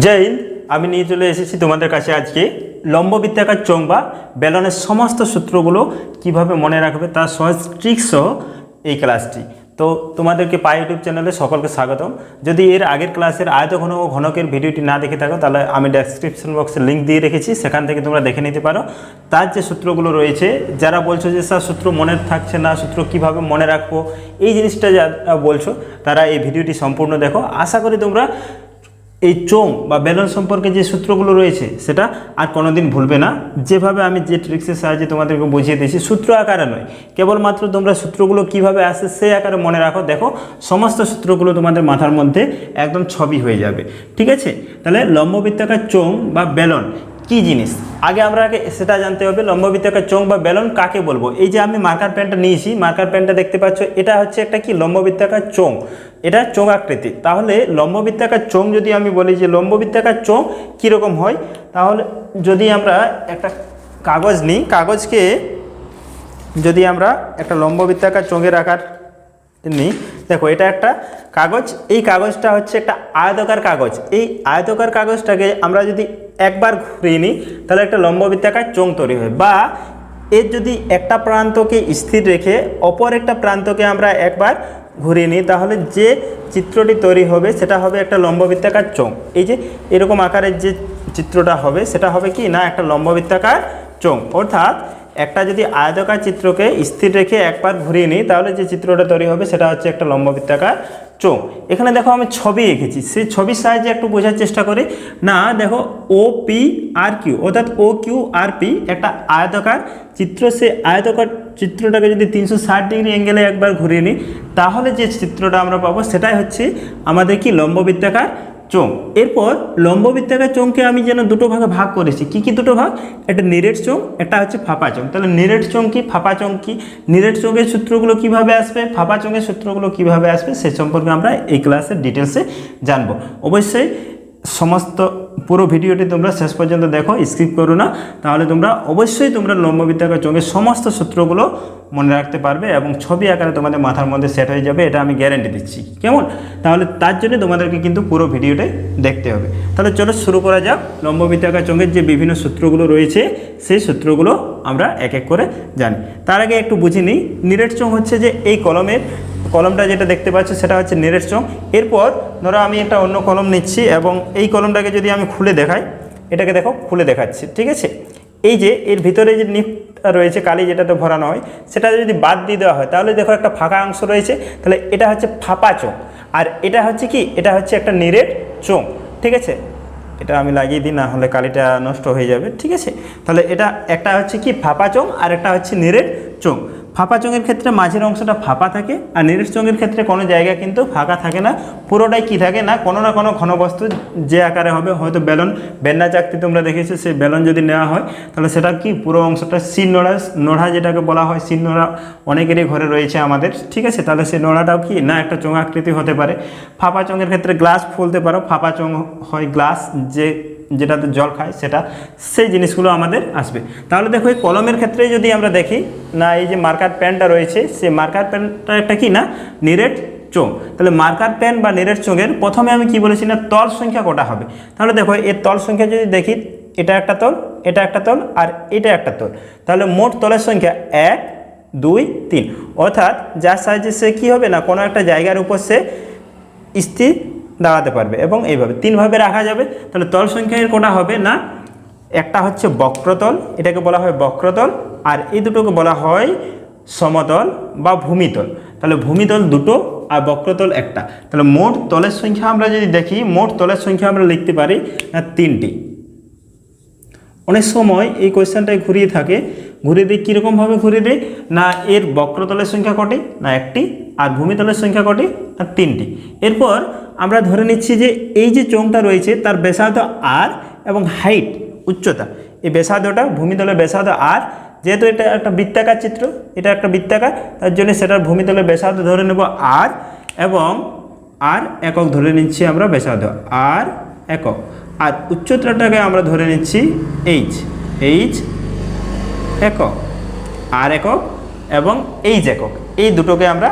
জয় আমি নিয়ে চলে এসেছি তোমাদের কাছে আজকে লম্ব বৃত্তাকার চোং বা বেলনের সমস্ত সূত্রগুলো কীভাবে মনে রাখবে তার সহজ ট্রিক্স এই ক্লাসটি তো তোমাদেরকে পাই ইউটিউব চ্যানেলে সকলকে স্বাগতম। যদি এর আগের ক্লাসের আয়তঘন ও ঘনকের ভিডিওটি না দেখে থাকো, তাহলে আমি ডেসক্রিপশন বক্সে লিঙ্ক দিয়ে রেখেছি, সেখান থেকে তোমরা দেখে নিতে পারো। তার যে সূত্রগুলো রয়েছে, যারা বলছো যে স্যার সূত্র মনে থাকছে না, সূত্র কীভাবে মনে রাখব, এই জিনিসটা যারা বলছো, তারা এই ভিডিওটি সম্পূর্ণ দেখো। আশা করি তোমরা এই চোং বা বেলন সম্পর্কে যে সূত্রগুলো রয়েছে, সেটা আর কোনোদিন ভুলবে না। যেভাবে আমি যে ট্রিক্সের সাহায্যে তোমাদেরকে বুঝিয়ে দিয়েছি, সূত্র আকারে নয়। কেবলমাত্র তোমরা সূত্রগুলো কীভাবে আসে সেই আকারে মনে রাখো। দেখো, সমস্ত সূত্রগুলো তোমাদের মাথার মধ্যে একদম ছবি হয়ে যাবে। ঠিক আছে? তাহলে লম্ববৃত্তাকার চোং বা বেলন কি জিনিস? আগে আমরা সেটা জানতে হবে লম্ববৃত্তাকার চোং বা বেলন কাকে বলব? এই যে আমি মার্কার পেনটা নিয়েছি মার্কার পেনটা দেখতে পাচ্ছ, এটা হচ্ছে একটা কি? লম্ববৃত্তাকার চোং এটা চোং আকৃতি। তাহলে লম্ববৃত্তাকার চোং যদি আমি বলি যে লম্ববৃত্তাকার চোং কীরকম হয়? তাহলে যদি আমরা একটা কাগজ নিই, কাগজকে যদি আমরা একটা লম্ববৃত্তাকার চোঙের আকার নিই, দেখো এটা একটা কাগজ, এই কাগজটা হচ্ছে একটা আয়তকার কাগজ। এই আয়তকার কাগজটাকে আমরা যদি একবার ঘুরিয়ে নিই, তাহলে একটা লম্ববৃত্তাকার চোঙ তৈরি হয়। বা এর যদি একটা প্রান্তকে স্থির রেখে অপর একটা প্রান্তকে আমরা একবার ঘুরিয়ে নিই, তাহলে যে চিত্রটি তৈরি হবে সেটা হবে একটা লম্ববৃত্তাকার চোঙ। এই যে এরকম আকারের যে চিত্রটা হবে, সেটা হবে কি না একটা লম্ববৃত্তাকার চোঙ। অর্থাৎ একটা যদি আয়তকার চিত্রকে স্থির রেখে একবার ঘুরিয়ে নিই, তাহলে যে চিত্রটা তৈরি হবে সেটা হচ্ছে একটা লম্ববৃত্তাকার চোখ এখানে দেখো আমি ছবি এঁকেছি। সেই ছবির সাহায্যে একটু বোঝার চেষ্টা করি। না, দেখো ও পি আর কিউ অর্থাৎ ও কিউ আর পি একটা আয়তকার চিত্র। সেই আয়তকার চিত্রটাকে যদি তিনশো ষাট ডিগ্রি অ্যাঙ্গেলে একবার ঘুরিয়ে নিই, তাহলে যে চিত্রটা আমরা পাবো, সেটাই হচ্ছে আমাদের কি? লম্ববৃত্তাকার চোং এরপর লম্ববৃত্তাকার চোঙকে আমি যেন দুটো ভাগে ভাগ করেছি। কি কি দুটো ভাগ? একটা নিরেট চোঙ, একটা হচ্ছে ফাঁপা চোঙ। তাহলে নিরেট চোঙ কি, ফাঁপা চোঙ কি? নিরেট চোঙের সূত্রগুলো কীভাবে আসবে? ফাঁপা চোঙের সূত্রগুলো কীভাবে আসবে? সে সম্পর্কে আমরা এই ক্লাসের ডিটেলসে জানব। অবশ্যই সমস্ত পুরো ভিডিওটি তোমরা শেষ পর্যন্ত দেখো স্কিপ করো না। তাহলে তোমরা অবশ্যই তোমরা লম্ববৃত্তাকার চোঙের সমস্ত সূত্রগুলো মনে রাখতে পারবে এবং ছবি আকারে তোমাদের মাথার মধ্যে সেট হয়ে যাবে, এটা আমি গ্যারেন্টি দিচ্ছি। কেমন? তাহলে তার জন্য তোমাদেরকে কিন্তু পুরো ভিডিওটাই দেখতে হবে। তাহলে চলো শুরু করা যাক। লম্ববৃত্তাকার চোঙের যে বিভিন্ন সূত্রগুলো রয়েছে, সেই সূত্রগুলো আমরা এক এক করে জানি। তার আগে একটু বুঝে নিই, নিরেট চোঙ হচ্ছে যে এই কলমের কলমটা যেটা দেখতে পাচ্ছ সেটা হচ্ছে নিরেট চোঙ। এরপর ধরো আমি একটা অন্য কলম নিচ্ছি এবং এই কলমটাকে যদি আমি খুলে দেখাই, এটাকে দেখো খুলে দেখাচ্ছি, ঠিক আছে? এই যে এর ভিতরে যে নিপটা রয়েছে, কালি যেটাতে ভরানো হয় সেটা যদি বাদ দিয়ে দেওয়া হয়, তাহলে দেখো একটা ফাঁকা অংশ রয়েছে, তাহলে এটা হচ্ছে ফাঁপা চোঙ। আর এটা হচ্ছে কি? এটা হচ্ছে একটা নিরেট চোঙ, ঠিক আছে? এটা আমি লাগিয়ে দিই, না হলে কালিটা নষ্ট হয়ে যাবে, ঠিক আছে? তাহলে এটা, একটা হচ্ছে কি? ফাঁপা চোঙ আর একটা হচ্ছে নিরেট চোঙ। ফাঁপা চোঙের ক্ষেত্রে মাঝের অংশটা ফাঁপা থাকে আর নিরেট চোঙের ক্ষেত্রে কোনো জায়গা কিন্তু ফাঁকা থাকে না। পুরোটাই কি থাকে না? কোনো না কোনো ঘনবস্তু যে আকারে হবে, হয়তো বেলন, বেন্না চাকতি তোমরা দেখেছ, সেই বেলন যদি নেওয়া হয়, তাহলে সেটা কি পুরো অংশটা সিন নোড়া নোড়া যেটাকে বলা হয় সিন নোড়া অনেকেরই ঘরে রয়েছে আমাদের। ঠিক আছে? তাহলে সেই নোড়াটাও কি? না, একটা চোঙ আকৃতি হতে পারে। ফাঁপা চোঙের ক্ষেত্রে গ্লাস ফুলতে পারো। ফাঁপা চোঙ হয় গ্লাস যে যেটাতে জল খায়, সেটা সেই জিনিসগুলো আমাদের আসবে। তাহলে দেখো, এই কলমের ক্ষেত্রে যদি আমরা দেখি, না, এই যে মার্কার প্যানটা রয়েছে সেই মার্কার প্যানটা একটা কি না? নিরেট চোঙ। তাহলে মার্কার পেন বা নিরেট চোঙের প্রথমে আমি কি বলেছি না, তল সংখ্যা কটা হবে? তাহলে দেখো এর তল সংখ্যা যদি দেখি, এটা একটা তল, এটা একটা তল, আর এটা একটা তল। তাহলে মোট তলের সংখ্যা এক, দুই, তিন। অর্থাৎ যার সাহায্যে সে কী হবে না, কোনো একটা জায়গার উপর সে স্থির দাঁড়াতে পারবে এবং এইভাবে তিনভাবে রাখা যাবে। তাহলে তল সংখ্যার কোটা হবে না? একটা হচ্ছে বক্রতল, এটাকে বলা হয় বক্রতল, আর এই দুটোকে বলা হয় সমতল বা ভূমিতল। তাহলে ভূমিতল দুটো আর বক্রতল একটা। তাহলে মোট তলের সংখ্যা আমরা যদি দেখি, মোট তলের সংখ্যা আমরা লিখতে পারি তিনটি। অনেক সময় এই কোয়েশ্চেনটাই ঘুরিয়ে থাকে, ঘুরিয়ে দিই কীরকমভাবে ঘুরিয়ে দিই না, এর বক্রতলের সংখ্যা কটি? না, একটি। আর ভূমিতলের সংখ্যা কটি? তিনটি। এরপর আমরা ধরে নিচ্ছি যে এই যে চোঙটা রয়েছে তার ব্যাসার্ধ আর এবং হাইট উচ্চতা। এই ব্যাসার্ধটা ভূমিতলের ব্যাসার্ধ আর যেহেতু এটা একটা বৃত্তাকার চিত্র, এটা একটা বৃত্তাকার, তার জন্য সেটার ভূমিতলের ব্যাসার্ধ ধরে নেব আর এবং আর একক ধরে নিচ্ছি আমরা ব্যাসার্ধ আর একক। আর উচ্চতাটাকে আমরা ধরে নিচ্ছি এইচ এইচ একক আর একক এবং এইচ একক। এই দুটোকে আমরা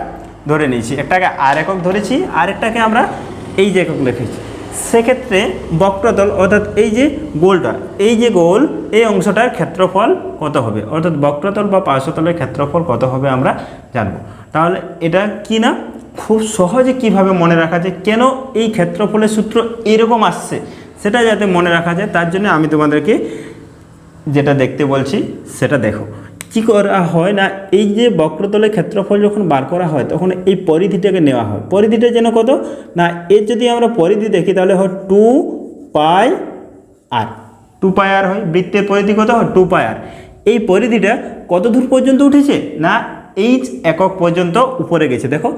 ধরে নিয়েছি। একটাকে আর একক ধরেছি, আরেকটাকে আমরা এই যে একক লিখেছি সেক্ষেত্রে বক্রতল অর্থাৎ এই যে গোলটা, এই যে গোল, এই অংশটার ক্ষেত্রফল কত হবে? অর্থাৎ বক্রতল বা পার্শ্বতলের ক্ষেত্রফল কত হবে আমরা জানব। তাহলে এটা কি না? খুব সহজে কীভাবে মনে রাখা যায়? কেন এই ক্ষেত্রফলের সূত্র এরকম আসছে? সেটা যাতে মনে রাখা যায়, তার জন্য আমি তোমাদেরকে যেটা দেখতে বলছি, সেটা দেখো। কি করা হয় না, এই যে বক্রতলের ক্ষেত্রফল যখন বার করা হয়, তখন এই পরিধিটাকে নেওয়া হয়। পরিধিটা যেন কত? না, এর যদি আমরা পরিধি দেখি, তাহলে হয় two pi R. Two pi আর হয়, বৃত্তের পরিধি কত? হয় টু পাই আর। এই পরিধিটা কত দূর পর্যন্ত উঠেছে? না, এইচ একক পর্যন্ত উপরে গেছে। দেখো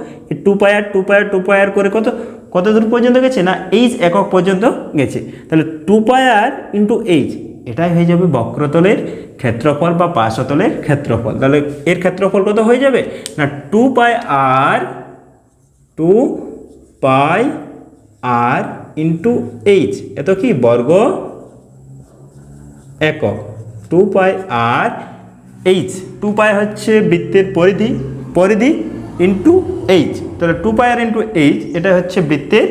two pi r two pi r two pi r করে কত? কত দূর পর্যন্ত গেছে? না, এইচ একক পর্যন্ত গেছে। তাহলে টু পায়ার ইন্টু এইচ। এটাই হয়ে যাবে বক্রতলের ক্ষেত্রফল বা পার্শ্বতলের ক্ষেত্রফল। তাহলে এর ক্ষেত্রফল কত হয়ে যাবে? না, two pi R, two pi R into H এত কি? বর্গ একক। Two pi R H two pi হচ্ছে বৃত্তের পরিধি পরিধি ইন্টু এইচ তাহলে two pi R into H এটা হচ্ছে বৃত্তের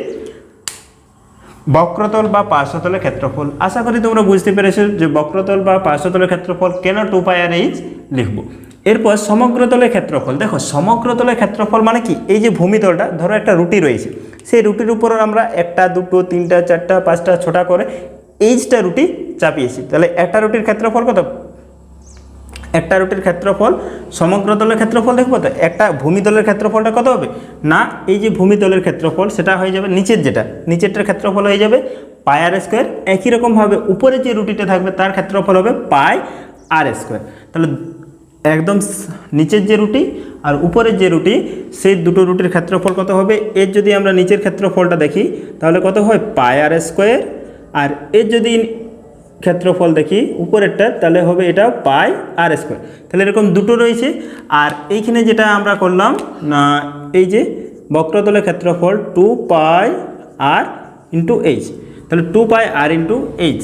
বক্রতল বা পার্শ্বতলের ক্ষেত্রফল। আশা করি তোমরা বুঝতে পেরেছ যে বক্রতল বা পার্শ্বতলের ক্ষেত্রফল কেন টু পাই আর এইচ লিখব। এরপর সমগ্রতলের ক্ষেত্রফল। দেখো, সমগ্রতলের ক্ষেত্রফল মানে কি? এই যে ভূমিতলটা, ধরো একটা রুটি রয়েছে। সেই রুটির উপর আমরা একটা, দুটো, তিনটা, চারটা, পাঁচটা, ছটা করে এইচটা রুটি চাপিয়েছি। তাহলে একটা রুটির ক্ষেত্রফল কত? একটা রুটির ক্ষেত্রফল, সমগ্র দলের ক্ষেত্রফল দেখব তো? একটা ভূমিতলের ক্ষেত্রফলটা কত হবে? না, এই যে ভূমিতলের ক্ষেত্রফল, সেটা হয়ে যাবে নিচের যেটা। নিচেরটার ক্ষেত্রফল হয়ে যাবে পাই আর স্কোয়ার। একই রকমভাবে উপরে যে রুটিটা থাকবে তার ক্ষেত্রফল হবে পাই আর স্কোয়ার। তাহলে একদম নিচের যে রুটি আর উপরের যে রুটি, সেই দুটো রুটির ক্ষেত্রফল কত হবে? এর যদি আমরা নিচের ক্ষেত্রফলটা দেখি, তাহলে কত হয়? পাই আর স্কোয়ার। আর এর যদি ক্ষেত্রফল দেখি উপরেরটা, তাহলে হবে এটা পাই আর স্কোয়ার। তাহলে এরকম দুটো রয়েছে। আর এইখানে যেটা আমরা করলাম, না, এই যে বক্রতলের ক্ষেত্রফল two pi R into H তাহলে two pi R into H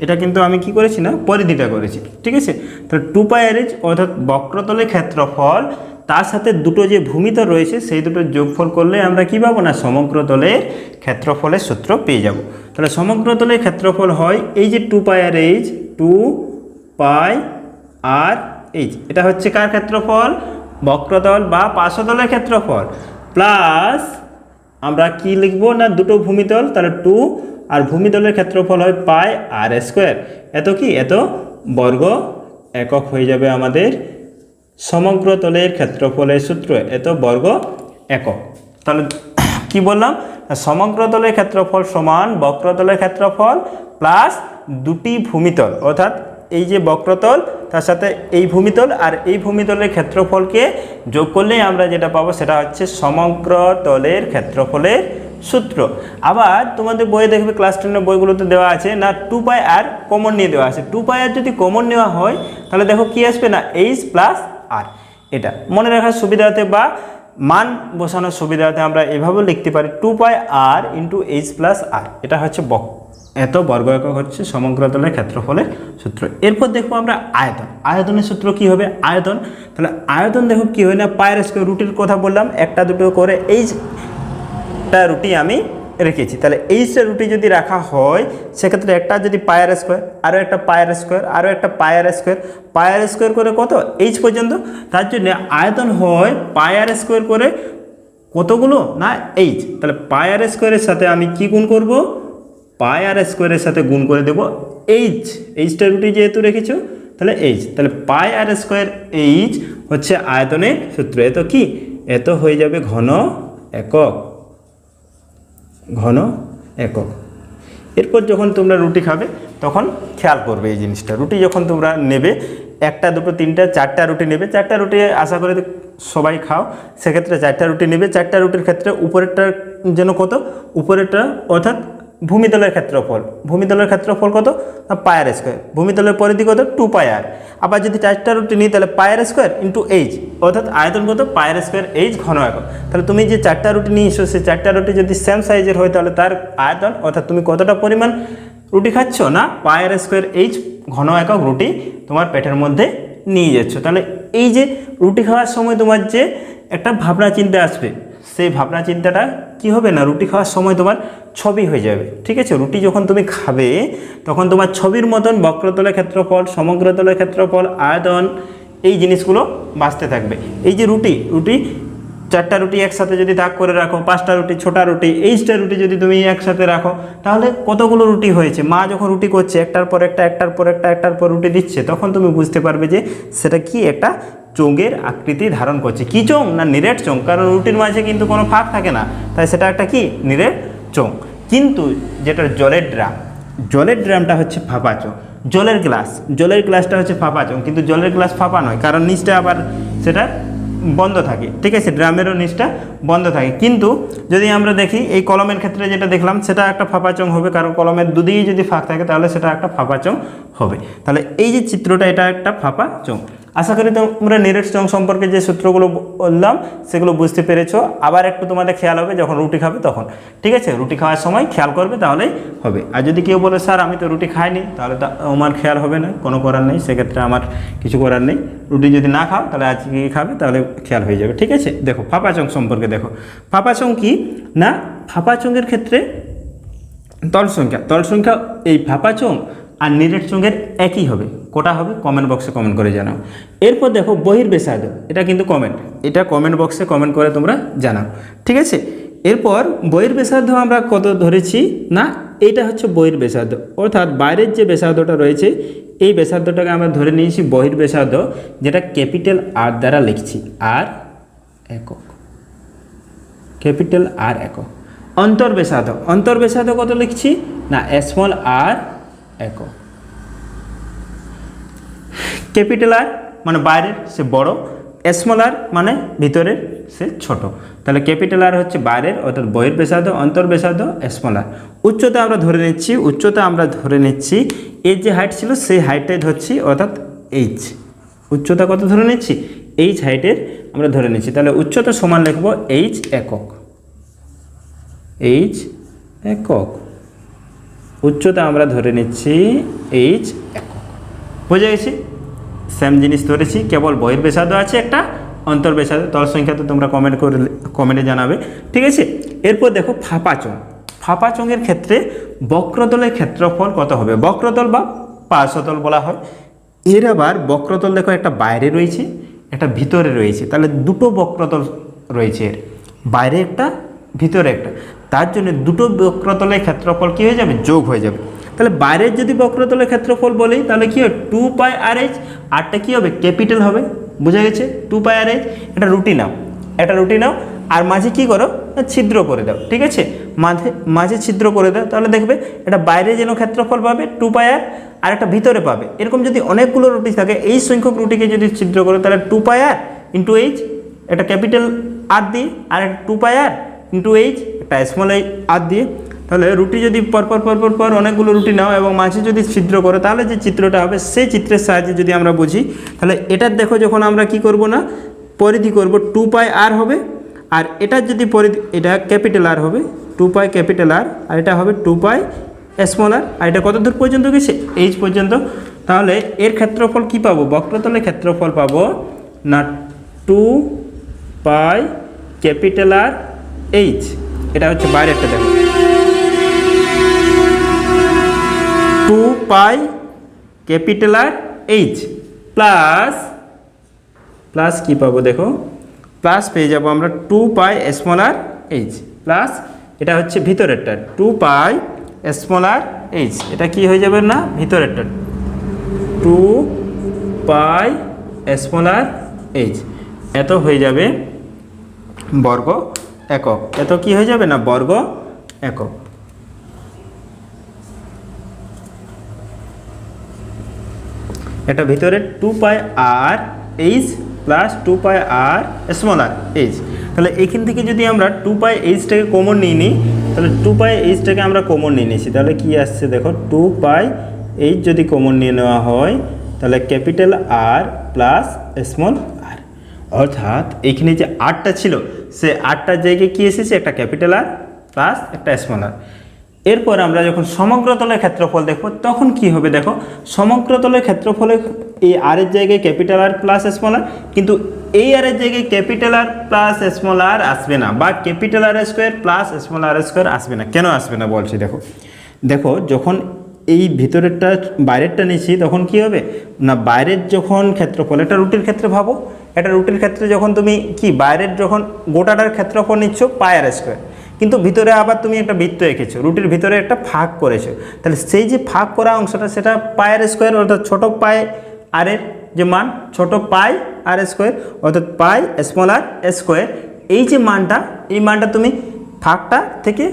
এটা কিন্তু আমি কি করেছি না? পরিধিটা করেছি। ঠিক আছে? তাহলে টু পাই আর এইচ অর্থাৎ বক্রতলের ক্ষেত্রফল তার সাথে দুটো যে ভূমিতল রয়েছে, সেই দুটোর যোগফল করলে আমরা কি পাবো না? সমগ্রতলের ক্ষেত্রফলের সূত্র পেয়ে যাব। তাহলে সমগ্রতলের ক্ষেত্রফল হয় এই যে two pi R H two pi R H এটা হচ্ছে কার ক্ষেত্রফল? বক্রতল বা পার্শ্বতলের ক্ষেত্রফল। প্লাস আমরা কি লিখব না দুটো ভূমিতল? তাহলে টু আর ভূমিতলের ক্ষেত্রফল হয় পাই আর স্কোয়ার এত কি? এত বর্গ একক হয়ে যাবে আমাদের সমগ্র তলের ক্ষেত্রফলের সূত্র এত বর্গ একক। তাহলে কি বললাম? সমগ্র তলের ক্ষেত্রফল সমান বক্রতলের ক্ষেত্রফল প্লাস দুটি ভূমিতল। অর্থাৎ এই যে বক্রতল, তার সাথে এই ভূমিতল আর এই ভূমিতলের ক্ষেত্রফলকে যোগ করলেই আমরা যেটা পাবো সেটা হচ্ছে সমগ্র তলের ক্ষেত্রফলের সূত্র। আবার তোমাদের বইয়ে দেখবে ক্লাস টেনের বইগুলোতে দেওয়া আছে না টু পাই আর কমন নিয়ে দেওয়া আছে। টু পাই আর যদি কমন নেওয়া হয়, তাহলে দেখো কি আসবে না? এইচ প্লাস আর, এটা। মনে রাখার সুবিধাতে বা মান বসানোর সুবিধাতে আমরা এভাবেও লিখতে পারি two pi R into H plus R. এটা হচ্ছে বক। এত বর্গ একক হচ্ছে সমগ্রতলের ক্ষেত্রফলের সূত্র। এরপর দেখব আমরা আয়তন। আয়তনের সূত্র কি হবে? আয়তন। তাহলে আয়তন দেখো কি হয় না? পায়ের স্কোয়ার রুটির কথা বললাম। একটা দুটো করে এই একটা রুটি আমি রেখেছি। তাহলে এইচটা রুটি যদি রাখা হয়, সেক্ষেত্রে একটা যদি পায়ার স্কোয়ার আরও একটা পায়ার স্কোয়ার আরও একটা পায়ার স্কোয়ার পায়ার স্কোয়ার করে কত? এইচ পর্যন্ত। তার জন্য আয়তন হয় পায়ার স্কোয়ার করে কতগুলো? না এইচ তাহলে পায়ার স্কোয়ারের সাথে আমি কি গুণ করব? পায়ার স্কোয়ারের সাথে গুণ করে দেব এইচ এইচটা রুটি যেহেতু রেখেছো, তাহলে এইচ তাহলে পাই আর স্কোয়ার এইচ হচ্ছে আয়তনের সূত্র। এত কি? এত হয়ে যাবে ঘন একক। ঘন একক। এরপর যখন তোমরা রুটি খাবে, তখন খেয়াল করবে এই জিনিসটা। রুটি যখন তোমরা নেবে, একটা, দুটো, তিনটা, চারটা রুটি নেবে, চারটা রুটি আশা করে সবাই খাও। সেক্ষেত্রে চারটা রুটি নেবে, চারটা রুটির ক্ষেত্রে উপরেরটা যেন কত? উপরেরটা, অর্থাৎ ভূমিতলের ক্ষেত্রফল। ভূমিতলের ক্ষেত্রফল কত? পায়ার স্কোয়ার ভূমিতলের পরিধি কত? Two pi r. আবার যদি চারটা রুটি নিই, তাহলে পায়ার স্কোয়ার ইন্টু এইচ অর্থাৎ আয়তন কত? পায়ার স্কোয়ার এইচ ঘন একক। তাহলে তুমি যে চারটা রুটি নিয়ে এসো সেই চারটা রুটি যদি সেম সাইজের হয়, তাহলে তার আয়তন, অর্থাৎ তুমি কতটা পরিমাণ রুটি খাচ্ছ? না, পায়ার স্কোয়ার এইচ ঘন একক রুটি তোমার পেটের মধ্যে নিয়ে যাচ্ছ। তাহলে এই যে রুটি খাওয়ার সময় তোমার যে একটা ভাবনা চিন্তা আসবে সেই ভাবনা চিন্তাটা কি হবে না? রুটি খাওয়ার সময় তোমার ছবি হয়ে যাবে। ঠিক আছে? রুটি যখন তুমি খাবে, তখন তোমার ছবির মতন বক্রতলের ক্ষেত্রফল, সমগ্রতলের ক্ষেত্রফল, আয়তন, এই জিনিসগুলো বাঁচতে থাকবে। এই যে রুটি রুটি চারটা রুটি একসাথে যদি দাগ করে রাখো, পাঁচটা রুটি, ছোটা রুটি, এইচটা রুটি যদি তুমি একসাথে রাখো, তাহলে কতগুলো রুটি হয়েছে? মা যখন রুটি করছে, একটার পর একটা, একটার পর একটা, একটার পর রুটি দিচ্ছে, তখন তুমি বুঝতে পারবে যে সেটা কি একটা চোঙের আকৃতি ধারণ করছে। কি চোঙ? না, নিরেট চোঙ। কারণ রুটির মাঝে কিন্তু কোনো ফাঁক থাকে না। তাই সেটা একটা কি? নিরেট চোঙ। কিন্তু যেটা জলের ড্রাম, জলের ড্রামটা হচ্ছে ফাঁপা চোঙ। জলের গ্লাস, জলের গ্লাসটা হচ্ছে ফাঁপা চোঙ। কিন্তু জলের গ্লাস ফাঁপা নয়। কারণ নিচটা আবার সেটা বন্ধ থাকে। ঠিক আছে? ড্রামেরও নিচটা বন্ধ থাকে। কিন্তু যদি আমরা দেখি, এই কলমের ক্ষেত্রে যেটা দেখলাম, সেটা একটা ফাঁপা চোঙ হবে, কারণ কলমের দুদিকেই যদি ফাঁক থাকে, তাহলে সেটা একটা ফাঁপাচং হবে। তাহলে এই যে চিত্রটা, এটা একটা ফাঁপা চোঙ আশা করি তোমরা নিরেট চং সম্পর্কে যে সূত্রগুলো বললাম, সেগুলো বুঝতে পেরেছ। আবার একটু তোমাদের খেয়াল হবে, যখন রুটি খাবে তখন। ঠিক আছে? রুটি খাওয়ার সময় খেয়াল করবে, তাহলেই হবে। আর যদি কেউ বলে, স্যার, আমি তো রুটি খাইনি, তাহলে আমার খেয়াল হবে না, কোনো করার নেই। সেক্ষেত্রে আমার কিছু করার নেই। রুটি যদি না খাও, তাহলে আজকে খাবে? তাহলে খেয়াল হয়ে যাবে। ঠিক আছে? দেখো ফাঁপা চং সম্পর্কে দেখো। ফাঁপা চং কি? না ফাঁপা চঙ্গের ক্ষেত্রে তল সংখ্যা। তল সংখ্যা, এই ফাঁপা চোঙ আর নিরেট চোঙের একই হবে। কোটা হবে? কমেন্ট বক্সে কমেন্ট করে জানাও। এরপর দেখো বহির বেসাদ এটা কিন্তু কমেন্ট এটা কমেন্ট বক্সে কমেন্ট করে তোমরা জানাও। ঠিক আছে? এরপর বইয়ের আমরা কত ধরেছি? না, এইটা হচ্ছে বইয়ের অর্থাৎ বাইরের যে বেসার্ধটা রয়েছে, এই বেসার্ধটাকে আমরা ধরে নিয়েছি বহির যেটা ক্যাপিটাল আর দ্বারা লিখছি। আর একক। ক্যাপিটাল আর একক। অন্তর্বেশাদ অন্তর্বেশাদ কত লিখছি? না স্মল আর একক। ক্যাপিটাল আর মানে বাইরের সে বড় স্মল আর মানে ভিতরের সে ছোট। তাহলে ক্যাপিটাল আর হচ্ছে বাইরের, অর্থাৎ বহির বেসাদ অন্তর্বেশাদ স্মল আর উচ্চতা আমরা ধরে নিচ্ছি, উচ্চতা আমরা ধরে নিচ্ছি, এর যে হাইট ছিল সেই হাইটটাই ধরছি, অর্থাৎ এইচ উচ্চতা কত ধরে নিচ্ছি? এইচ হাইটের আমরা ধরে নিচ্ছি। তাহলে উচ্চতা সমান লিখব এইচ একক। এইচ একক। উচ্চতা আমরা ধরে নিচ্ছি এইচ একক। বুঝে গেছি? সেম জিনিস ধরেছি, কেবল বহির বেসাদ আছে একটা অন্তর্বেসাদ তল সংখ্যা তো তোমরা কমেন্ট করে কমেন্টে জানাবে। ঠিক আছে? এরপর দেখো ফাঁপা চোঙ। ফাঁপা চোঙের ক্ষেত্রে বক্রতলের ক্ষেত্রফল কত হবে? বক্রতল বা পার্শ্বতল বলা হয়। এর আবার বক্রতল দেখো একটা বাইরে রয়েছে, একটা ভিতরে রয়েছে। তাহলে দুটো বক্রতল রয়েছে এর। বাইরে একটা, ভিতরে একটা। তার জন্য দুটো বক্রতলের ক্ষেত্রফল কী হয়ে যাবে? যোগ হয়ে যাবে। তাহলে বাইরের যদি বক্রতলের ক্ষেত্রফল বলি, তাহলে কী হবে? টু পাই আর এইচ আরটা কী হবে? ক্যাপিটাল হবে। বোঝা গেছে? টু পাই আর এইচ এটা রুটি নাও। একটা রুটি নাও। আর মাঝে কি করো? ছিদ্র করে দাও। ঠিক আছে? মাঝে মাঝে ছিদ্র করে দাও। তাহলে দেখবে, এটা বাইরে যেন ক্ষেত্রফল পাবে টু পাই আর আর একটা ভিতরে পাবে। এরকম যদি অনেকগুলো রুটি থাকে, এই সংখ্যক রুটিকে যদি ছিদ্র করো, তাহলে two pi R into H একটা ক্যাপিটাল আর দিয়ে, আর two pi R into H একটা স্মল এই আর দিয়ে, তাহলে রুটি যদি পরপর পরপর পর অনেকগুলো রুটি নাও এবং মাঝে যদি ছিদ্র করো, তাহলে যে চিত্রটা হবে সেই চিত্রের সাহায্যে যদি আমরা বুঝি, তাহলে এটার দেখো যখন আমরা কি করব না, পরিধি করব, টু পাই আর হবে, আর এটার যদি পরিধি, এটা ক্যাপিটাল আর হবে, টু পাই ক্যাপিটাল আর আর এটা হবে টু পাই স্মল আর আর এটা কত দূর পর্যন্ত গেছে? এইচ পর্যন্ত। তাহলে এর ক্ষেত্রফল কি পাবো? বক্রতলের ক্ষেত্রফল পাবো না, two pi capital R H. এটা হচ্ছে বাইরেরটা দেখো। Two pi capital R H plus plus কী পাবো দেখো? প্লাস পেয়ে যাব আমরা two pi small R H. Plus এটা হচ্ছে ভিতরেরটা, two pi small R H. এটা কি হয়ে যাবে না? ভিতরেরটা। Two pi small R H. এত হয়ে যাবে বর্গ একক। এত কি হয়ে যাবে না? বর্গ একক। এটা ভিতরে two pi R H plus two pi আর স্মল আর এইচ তাহলে এখান থেকে যদি আমরা টু পাই এইচটাকে কমন নিয়ে নিই, তাহলে টু পাই এইচটাকে আমরা কমন নিয়ে নিয়েছি। তাহলে কি আসছে দেখো? টু পাই এইচ যদি কমন নিয়ে নেওয়া হয়, তাহলে capital R plus small R অর্থাৎ এখানে যে আটটা ছিল সে আটটার জায়গায় কী এসেছে? একটা ক্যাপিটাল আর প্লাস একটা স্মল আর এরপর আমরা যখন সমগ্রতলের ক্ষেত্রফল দেখব, তখন কি হবে দেখো? সমগ্রতলের ক্ষেত্রফলে এই আর এর জায়গায় capital R plus small R কিন্তু এই আর এর জায়গায় capital R plus small R আসবে না, বা capital R square plus small R square আসবে না। কেন আসবে না বলছি দেখো? দেখো, যখন এই ভিতরেরটা, বাইরেরটা নিচ্ছি, তখন কি হবে? না, বাইরের যখন ক্ষেত্রফল, এটা রুটির ক্ষেত্রে ভাবো এটা রুটির ক্ষেত্রে যখন তুমি কি, বাইরের যখন গোটাটার ক্ষেত্রফল নিচ্ছ পায়ার স্কোয়ার কিন্তু ভিতরে আবার তুমি একটা বৃত্ত এঁকেছো, রুটির ভিতরে একটা ফাঁক করেছ। তাহলে সেই যে ফাঁক করা অংশটা, সেটা পায়ের স্কোয়ার অর্থাৎ ছোটো পায়ে আরের যে মান, ছোট পাই আর স্কোয়ার অর্থাৎ পাই স্মল আর স্কোয়ার এই যে মানটা, এই মানটা তুমি ফাঁকটা থেকে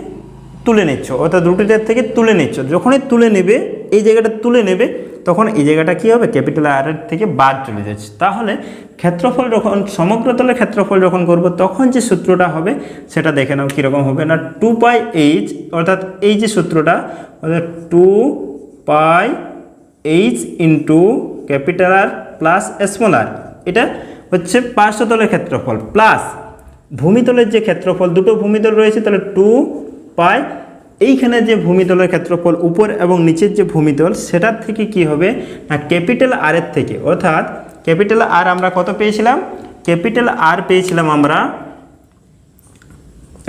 তুলে নিচ্ছ, অর্থাৎ রুটিটার থেকে তুলে নিচ্ছ। যখনই তুলে নেবে, এই জায়গাটা তুলে নেবে তখন এই জায়গাটা কী হবে? ক্যাপিটাল আর থেকে বাদ চলে যাচ্ছে। তাহলে ক্ষেত্রফল যখন, সমগ্র সমগ্রতলের ক্ষেত্রফল যখন করব, তখন যে সূত্রটা হবে, সেটা দেখে নাও কীরকম হবে। না টু পাই এইচ অর্থাৎ এই যে সূত্রটা, অর্থাৎ two pi H into capital R plus small R এটা হচ্ছে পার্শ্বতলের ক্ষেত্রফল। প্লাস ভূমিতলের যে ক্ষেত্রফল, দুটো ভূমিতল রয়েছে, তাহলে টু পাই এইখানে যে ভূমিতলের ক্ষেত্রফল উপর এবং নিচের যে ভূমিতল, সেটার থেকে কি হবে? না, ক্যাপিটাল আর এর থেকে। অর্থাৎ ক্যাপিটাল আর আমরা কত পেয়েছিলাম? ক্যাপিটাল আর পেয়েছিলাম আমরা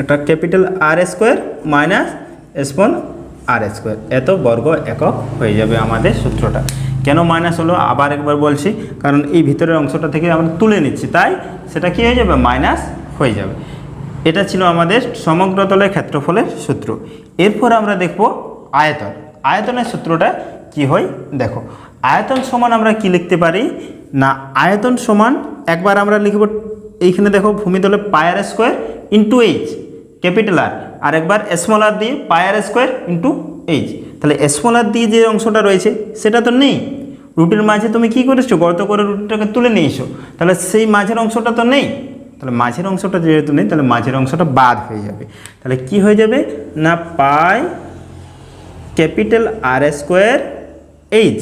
এটা capital R square minus small R square. এত বর্গ একক হয়ে যাবে আমাদের সূত্রটা। কেন মাইনাস হলো? আবার একবার বলছি, কারণ এই ভিতরের অংশটা থেকে আমরা তুলে নিচ্ছি, তাই সেটা কি হয়ে যাবে? মাইনাস হয়ে যাবে। এটা ছিল আমাদের সমগ্র তলের ক্ষেত্রফলের সূত্র। এরপর আমরা দেখব আয়তন। আয়তনের সূত্রটা কি হয়? দেখো, আয়তন সমান আমরা কি লিখতে পারি? না, আয়তন সমান একবার আমরা লিখব এইখানে দেখো ভূমিতলে pi R square into H capital R আর একবার স্মল আর দিয়ে pi R square into H তাহলে স্মল আর দিয়ে যে অংশটা রয়েছে, সেটা তো নেই। রুটির মাঝে তুমি কি করেছ? গর্ত করে রুটিটাকে তুলে নিয়েছো তাহলে সেই মাঝের অংশটা তো নেই। তাহলে মাঝের অংশটা যেহেতু নেই, তাহলে মাঝের অংশটা বাদ হয়ে যাবে। তাহলে কি হয়ে যাবে? না pi capital R square H.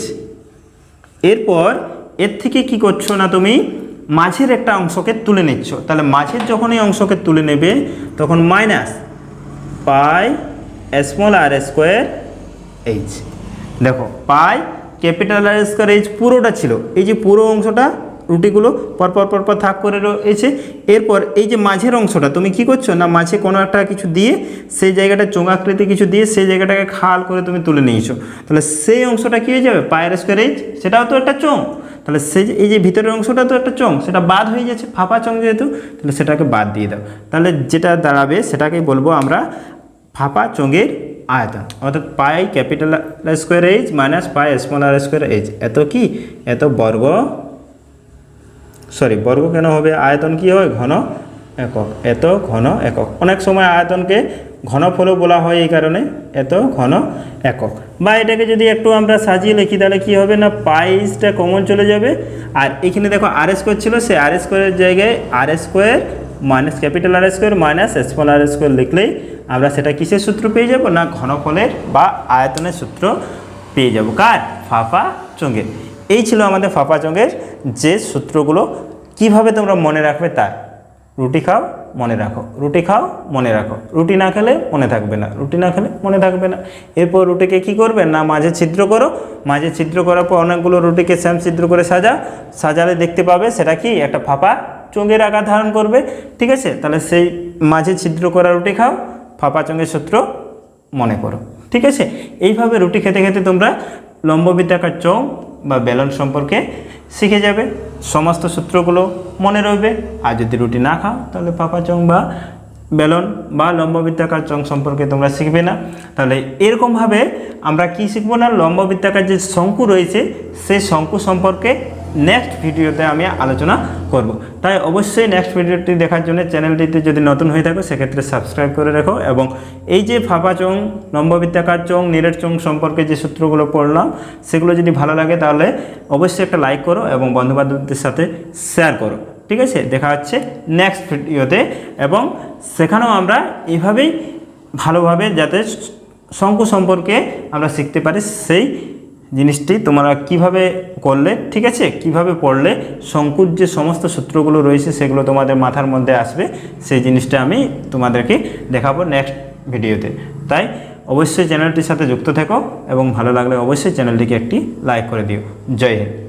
এরপর এর থেকে কি করছ না তুমি? মাঝের একটা অংশকে তুলে নিচ্ছ। তাহলে মাঝের যখন এই অংশকে তুলে নেবে, তখন minus pi small R square H. দেখো, pi capital R square H পুরোটা ছিল। এই যে পুরো অংশটা রুটিগুলো পরপর পরপর থাক করে রয়েছে। এরপর এই যে মাঝের অংশটা, তুমি কি করছ না মাঝে কোনো একটা কিছু দিয়ে সেই জায়গাটা চোঙাকৃতি কিছু দিয়ে সেই জায়গাটাকে খাল করে তুমি তুলে নিয়েছো? তাহলে সেই অংশটা কী হয়ে যাবে? পায়ের স্কোয়ার এইচ সেটাও তো একটা চোঙ। তাহলে সেই এই যে ভিতরের অংশটা তো একটা চোঙ, সেটা বাদ হয়ে যাচ্ছে, ফাঁপা চোঙ যেহেতু, তাহলে সেটাকে বাদ দিয়ে দাও। তাহলে যেটা দাঁড়াবে, সেটাকেই বলব আমরা ফাঁপা চোঙের আয়তন। অর্থাৎ pi capital square H minus pi small R square H. এত কি? এত বর্গ সরি, বর্গ কেন হবে? আয়তন কি হয়? ঘন একক। এত ঘন একক। অনেক সময় আয়তনকে ঘনফলও বলা হয় এই কারণে। এত ঘন একক। বা এটাকে যদি একটু আমরা সাজিয়ে লিখি, তাহলে কি হবে না? পাইসটা কমন চলে যাবে। আর এখানে দেখো আর এস স্কোয়ার ছিল, সে আর এস স্কোয়ারের জায়গায় R S square minus capital R S square minus small R S square লিখলেই আমরা সেটা কিসের সূত্র পেয়ে যাব? না, ঘনফলের বা আয়তনের সূত্র পেয়ে যাব। কার? ফাফা চঙ্গের। এই ছিল আমাদের ফাফা চঙ্গের যে সূত্রগুলো। কীভাবে তোমরা মনে রাখবে তার? রুটি খাও, মনে রাখো। রুটি খাও, মনে রাখো। রুটি না খেলে মনে থাকবে না। রুটি না খেলে মনে থাকবে না। এরপর রুটিকে কি করবে? না মাঝে ছিদ্র করো। মাঝে ছিদ্র করার পর অনেকগুলো রুটিকে স্যাম ছিদ্র করে সাজা। সাজালে দেখতে পাবে সেটা কি? একটা ফাঁপা চোঙের আকার ধারণ করবে। ঠিক আছে? তাহলে সেই মাঝে ছিদ্র করা রুটি খাও। ফাঁপা চোঙের সূত্র মনে করো। ঠিক আছে? এইভাবে রুটি খেতে খেতে তোমরা লম্ববৃত্তাকার চোঙ বা ব্যালেন্স সম্পর্কে শিখে যাবে। সমস্ত সূত্রগুলো মনে রইবে। আর যদি রুটি না খাও, তাহলে পাপা চং বা বেলন বা লম্ববৃত্তাকার চং সম্পর্কে তোমরা শিখবে না। তাহলে এরকমভাবে আমরা কি শিখব না? লম্ববৃত্তাকার যে শঙ্কু রয়েছে সেই শঙ্কু সম্পর্কে নেক্সট ভিডিওতে আমি আলোচনা করব। তাই অবশ্যই নেক্সট ভিডিওটি দেখার জন্য চ্যানেলটিতে যদি নতুন হয়ে থাকো, সেক্ষেত্রে সাবস্ক্রাইব করে রাখো এবং এই যে ফাঁপা চং লম্ববৃত্তাকার চং নিরেট চং সম্পর্কে যে সূত্রগুলো পড়লাম, সেগুলো যদি ভালো লাগে তাহলে অবশ্যই একটা লাইক করো এবং বন্ধুবান্ধবদের সাথে শেয়ার করো। ঠিক আছে? দেখা হচ্ছে নেক্সট ভিডিওতে এবং সেখানেও আমরা এইভাবেই ভালোভাবে যাতে শঙ্কু সম্পর্কে আমরা শিখতে পারি সেই জিনিসটি তোমরা কীভাবে করলে, ঠিক আছে? কীভাবে পড়লে শঙ্কুর যে সমস্ত সূত্রগুলো রয়েছে, সেগুলো তোমাদের মাথার মধ্যে আসবে, সেই জিনিসটা আমি তোমাদেরকে দেখাবো নেক্সট ভিডিওতে তাই অবশ্যই চ্যানেলটির সাথে যুক্ত থেকো এবং ভালো লাগলে অবশ্যই চ্যানেলটিকে একটি লাইক করে দিও। জয় হিন্দ।